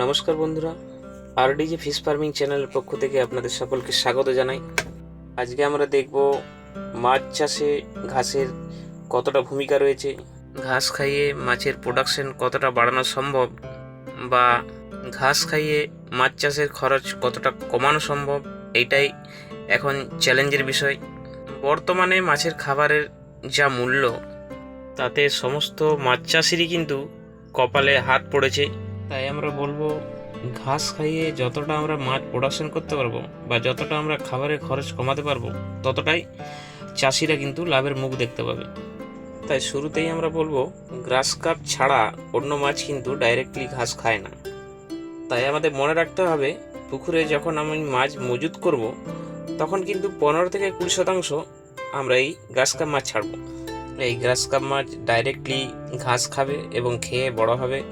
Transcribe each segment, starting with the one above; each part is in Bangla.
নমস্কার বন্ধুরা আরডিজি ফিশ ফার্মিং চ্যানেলের পক্ষ থেকে আপনাদের সকলকে স্বাগত জানাই। আজকে আমরা দেখব মাছ চাষে ঘাসের কতটা ভূমিকা রয়েছে, ঘাস খাইয়ে মাছের প্রোডাকশন কতটা বাড়ানো সম্ভব, বা ঘাস খাইয়ে মাছ চাষের খরচ কতটা কমানো সম্ভব, এইটাই এখন চ্যালেঞ্জের বিষয়। বর্তমানে মাছের খাবারের যা মূল্য, তাতে সমস্ত মাছ চাষিরই কিন্তু কপালে হাত পড়েছে। তাই আমরা বলব, ঘাস খাইয়ে যতটা আমরা মাছ প্রোডাকশন করতে পারব বা যতটা আমরা খাবারের খরচ কমাতে পারব, ততটাই চাষিরা কিন্তু লাভের মুখ দেখতে পাবে। তাই শুরুতেই আমরা বলব, গ্রাস কাপ ছাড়া অন্য মাছ কিন্তু ডাইরেক্টলি ঘাস খায় না। তাই আমাদের মনে রাখতে হবে, পুকুরে যখন আমি মাছ মজুত করব, তখন কিন্তু পনেরো থেকে কুড়ি শতাংশ আমরা এই গ্রাস কাপ মাছ ছাড়বো। এই গ্রাস কাপ মাছ ডাইরেক্টলি ঘাস খাবে এবং খেয়ে বড় হবে।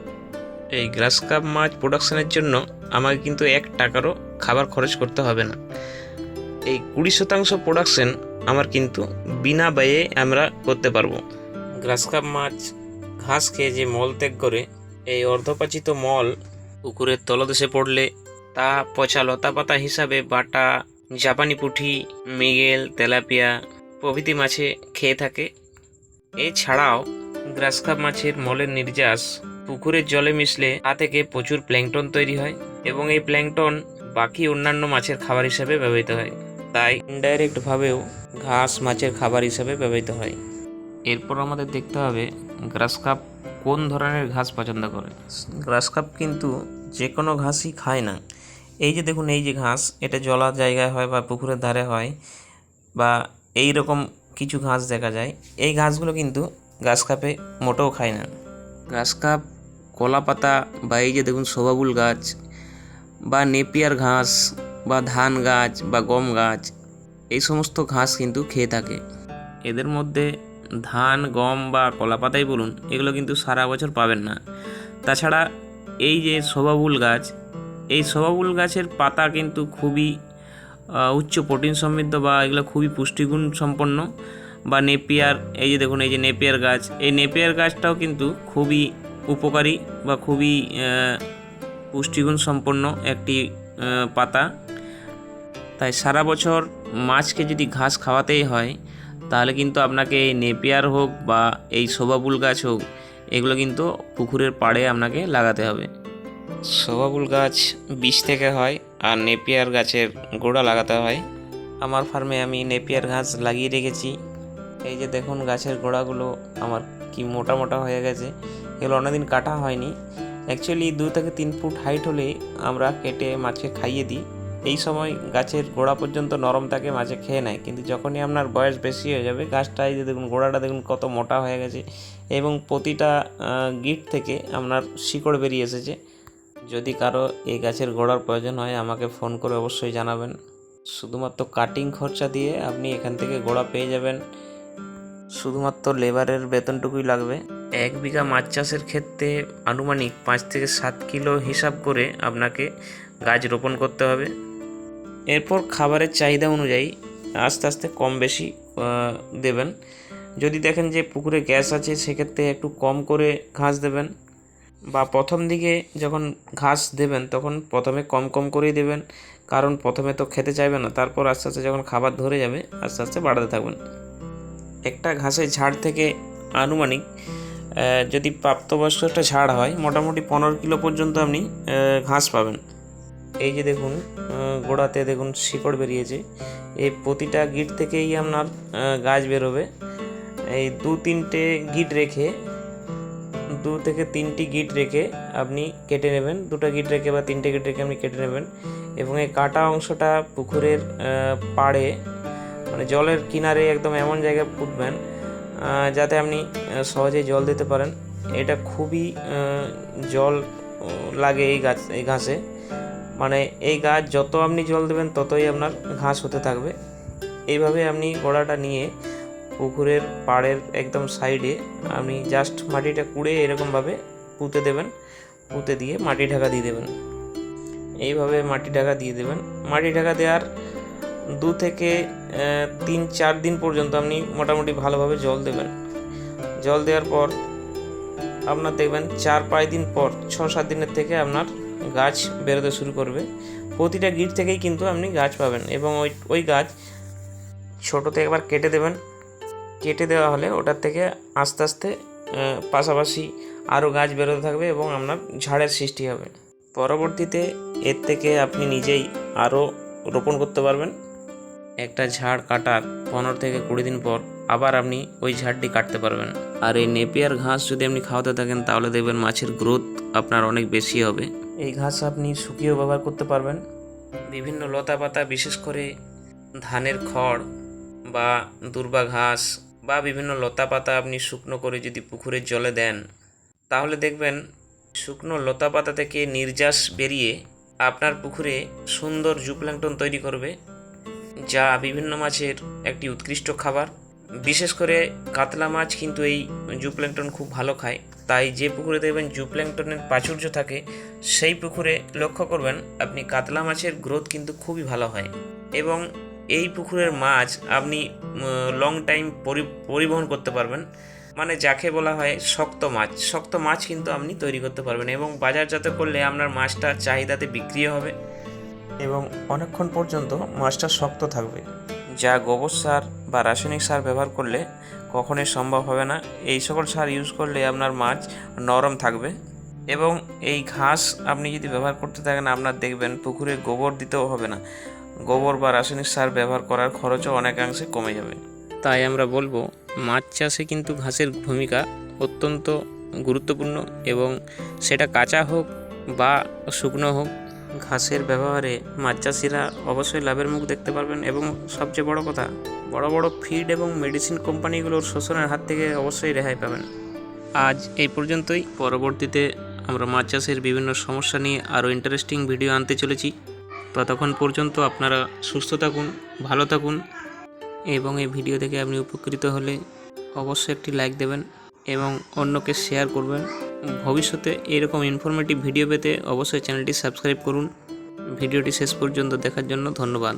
এই গ্রাস কাপ মাছ প্রোডাকশনের জন্য আমাকে কিন্তু এক টাকারও খাবার খরচ করতে হবে না। এই কুড়ি শতাংশ প্রোডাকশন আমার কিন্তু বিনা ব্যয়ে আমরা করতে পারব। গ্রাস কাপ মাছ ঘাস খেয়ে যে মল ত্যাগ করে, এই অর্ধপাচিত মল পুকুরের তলদেশে পড়লে তা পচা লতা পাতা হিসাবে বাটা, জাপানি পুঁটি মৃগেল, তেলাপিয়া প্রভৃতি মাছে খেয়ে থাকে। এছাড়াও গ্রাসকাপ মাছের মলের নির্যাস পুকুরের জলে মিশলে তা থেকে প্রচুর প্ল্যাংটন তৈরি হয় এবং এই প্ল্যাংটন বাকি অন্যান্য মাছের খাবার হিসেবে ব্যবহৃত হয়। তাই ইনডাইরেক্টভাবেও ঘাস মাছের খাবার হিসেবে ব্যবহৃত হয়। এরপর আমাদের দেখতে হবে গ্রাসকাপ কোন ধরনের ঘাস পছন্দ করে। গ্রাসকাপ কিন্তু যে কোনো ঘাসই খায় না। এই যে দেখুন, এই যে ঘাস, এটা জলা জায়গায় হয় বা পুকুরের ধারে হয় বা এই রকম কিছু ঘাস দেখা যায়। এই ঘাসগুলো কিন্তু ঘাস কাপে মোটেও খায় না। ঘাস কাপ কলা পাতা বা এই যে দেখুন সবাবুল গাছ বা নেপিয়ার ঘাস বা ধান গাছ বা গম গাছ, এই সমস্ত ঘাস কিন্তু খেয়ে থাকে। এদের মধ্যে ধান, গম বা কলা পাতাই বলুন, এগুলো কিন্তু সারা বছর পাবেন না। তাছাড়া এই যে সবাবুল গাছ, এই সবাবুল গাছের পাতা কিন্তু খুবই উচ্চ প্রোটিন সমৃদ্ধ বা এগুলো খুবই পুষ্টিগুণ সম্পন্ন। বা নেপিয়ার, এই যে দেখুন, এই যে নেপিয়ার গাছ, এই নেপিয়ার গাছটাও কিন্তু খুবই উপকারী বা খুবই পুষ্টিগুণ সম্পন্ন একটি পাতা। তাই সারা বছর মাছকে যদি ঘাস খাওয়াতেই হয়, তাহলে কিন্তু আপনাকে এই নেপিয়ার হোক বা এই শোভাবুল গাছ হোক, এগুলো কিন্তু পুকুরের পাড়ে আপনাকে লাগাতে হবে। শোভাবুল গাছ বীজ থেকে হয় আর নেপিয়ার গাছের গোড়া লাগাতে হয়। আমার ফার্মে আমি নেপিয়ার ঘাস লাগিয়ে রেখেছি। এই যে দেখুন গাছের গোড়াগুলো আমার কি মোটা মোটা হয়ে গেছে। এগুলো অনেকদিন কাটা হয়নি। অ্যাকচুয়ালি দু থেকে তিন ফুট হাইট হলে আমরা কেটে মাছকে খাইয়ে দিই। এই সময় গাছের গোড়া পর্যন্ত নরম থাকে, মাছে খেয়ে নেয়। কিন্তু যখনই আপনার বয়স বেশি হয়ে যাবে, গাছটা এই যে দেখুন, গোড়াটা দেখুন কত মোটা হয়ে গেছে এবং প্রতিটা গিট থেকে আপনার শিকড় বেরিয়ে এসেছে। যদি কারও এই গাছের গোড়ার প্রয়োজন হয়, আমাকে ফোন করে অবশ্যই জানাবেন। শুধুমাত্র কাটিং খরচা দিয়ে আপনি এখান থেকে গোড়া পেয়ে যাবেন। শুধুমাত্র লেবারের বেতনটুকুই লাগবে। এক বিঘা মাছ চাষের ক্ষেত্রে আনুমানিক পাঁচ থেকে সাত কিলো হিসাব করে আপনাকে গাছ রোপণ করতে হবে। এরপর খাবারের চাহিদা অনুযায়ী আস্তে আস্তে কম বেশি দেবেন। যদি দেখেন যে পুকুরে গ্যাস আছে, সেক্ষেত্রে একটু কম করে ঘাস দেবেন বা প্রথম দিকে যখন ঘাস দেবেন, তখন প্রথমে কম কম করেই দেবেন। কারণ প্রথমে তো খেতে চাইবে না, তারপর আস্তে আস্তে যখন খাবার ধরে যাবে, আস্তে আস্তে বাড়াতে থাকবেন। একটা ঘাসের ঝাড় থেকে আনুমানিক যদি প্রাপ্তবয়স্ক একটা ঝাড় হয়, মোটামুটি পনেরো কিলো পর্যন্ত আপনি ঘাস পাবেন। এই যে দেখুন গোড়াতে দেখুন শিকড় বেরিয়েছে। এই প্রতিটা গিট থেকেই আপনার গাছ বেরোবে। এই দু তিনটে গিট রেখে, দু থেকে তিনটি গিট রেখে আপনি কেটে নেবেন। দুটো গিট রেখে বা তিনটে গিট রেখে আপনি কেটে নেবেন। এবং এই কাটা অংশটা পুকুরের পাড়ে মানে জলের কিনারে একদম এমন জায়গায় পুঁতবেন যাতে আপনি সহজেই জল দিতে পারেন। এটা খুবই জল লাগে এই গাছ, এই ঘাসে। মানে এই গাছ যত আপনি জল দেবেন, ততই আপনার ঘাস হতে থাকবে। এইভাবে আপনি গোড়াটা নিয়ে পুকুরের পাড়ের একদম সাইডে আপনি জাস্ট মাটিটা কুড়ে এরকমভাবে পুঁতে দেবেন। পুঁতে দিয়ে মাটি ঢাকা দিয়ে দেবেন। এইভাবে মাটি ঢাকা দিয়ে দেবেন। মাটি ঢাকা দেওয়ার দু থেকে তিন, চার দিন পর্যন্ত আপনি মোটামুটি ভালোভাবে জল দেবেন। জল দেওয়ার পর আপনার দেখবেন চার পাঁচ দিন পর, ছ, সাত দিনের থেকে আপনার গাছ বেরোতে শুরু করবে। প্রতিটা গিট থেকেই কিন্তু আপনি গাছ পাবেন এবং ওই ওই গাছ ছোটোতে একবার কেটে দেবেন। কেটে দেওয়া হলে ওটার থেকে আস্তে আস্তে পাশাপাশি আরও গাছ বেরোতে থাকবে এবং আপনার ঝাড়ের সৃষ্টি হবে। পরবর্তীতে এর থেকে আপনি নিজেই আরও রোপণ করতে পারবেন। একটা ঝাড় কাটার পনেরো থেকে কুড়ি দিন পর আবার আপনি ওই ঝাড়টি কাটতে পারবেন। আর এই নেপিয়ার ঘাস যদি আপনি খাওয়াতে থাকেন, তাহলে দেখবেন মাছের গ্রোথ আপনার অনেক বেশি হবে। এই ঘাস আপনি শুকিয়েও ব্যবহার করতে পারবেন। বিভিন্ন লতা পাতা, বিশেষ করে ধানের খড় বা দুর্বা ঘাস বা বিভিন্ন লতা পাতা আপনি শুকনো করে যদি পুকুরের জলে দেন, তাহলে দেখবেন শুকনো লতা পাতা থেকে নির্যাস বেরিয়ে আপনার পুকুরে সুন্দর জুপ্ল্যাংটন তৈরি করবে। যা বিভিন্ন মাছের একটি উৎকৃষ্ট খাবার। বিশেষ করে কাতলা মাছ কিন্তু এই জুপ্ল্যাংটন খুব ভালো খায়। তাই যে পুকুরে দেখবেন জুপ্ল্যাংটনের প্রাচুর্য থাকে, সেই পুকুরে লক্ষ্য করবেন আপনি কাতলা মাছের গ্রোথ কিন্তু খুবই ভালো হয়। এবং এই পুকুরের মাছ আপনি লং টাইম পরিবহন করতে পারবেন। মানে যাকে বলা হয় শক্ত মাছ। শক্ত মাছ কিন্তু আপনি তৈরি করতে পারবেন এবং বাজারজাত করলে আপনার মাছটা চাহিদাতে বিক্রিও হবে। এবং অনেকক্ষণ পর্যন্ত মাছটা শক্ত থাকবে। যা গোবর সার বা রাসায়নিক সার ব্যবহার করলে কখনোই সম্ভব হবে না। এই সকল সার ইউজ করলে আপনার মাছ নরম থাকবে এবং এই ঘাস আপনি যদি ব্যবহার করতে থাকেন আপনার দেখবেন পুকুরে গোবর দিতেও হবে না। গোবর বা রাসায়নিক সার ব্যবহার করার খরচও অনেকাংশে কমে যাবে। তাই আমরা বলব মাছ চাষে কিন্তু ঘাসের ভূমিকা অত্যন্ত গুরুত্বপূর্ণ এবং সেটা কাঁচা হোক বা শুকনো হোক ঘাসের ব্যবহারে মাছ চাষিরা অবশ্যই লাভের মুখ দেখতে পারবেন এবং সবচেয়ে বড় কথা, বড় বড় ফিড এবং মেডিসিন কোম্পানিগুলোর শোষণের হাত থেকে অবশ্যই রেহাই পাবেন। আজ এই পর্যন্তই। পরবর্তীতে আমরা মাছ চাষের বিভিন্ন সমস্যা নিয়ে আরও ইন্টারেস্টিং ভিডিও আনতে চলেছি। ততক্ষণ পর্যন্ত আপনারা সুস্থ থাকুন, ভালো থাকুন এবং এই ভিডিও থেকে আপনি উপকৃত হলে অবশ্যই একটি লাইক দেবেন এবং অন্যকে শেয়ার করবেন। ভবিষ্যতে এরকম ইনফরমেটিভ ভিডিও পেতে অবশ্যই চ্যানেলটি সাবস্ক্রাইব করুন। ভিডিওটি শেষ পর্যন্ত দেখার জন্য ধন্যবাদ।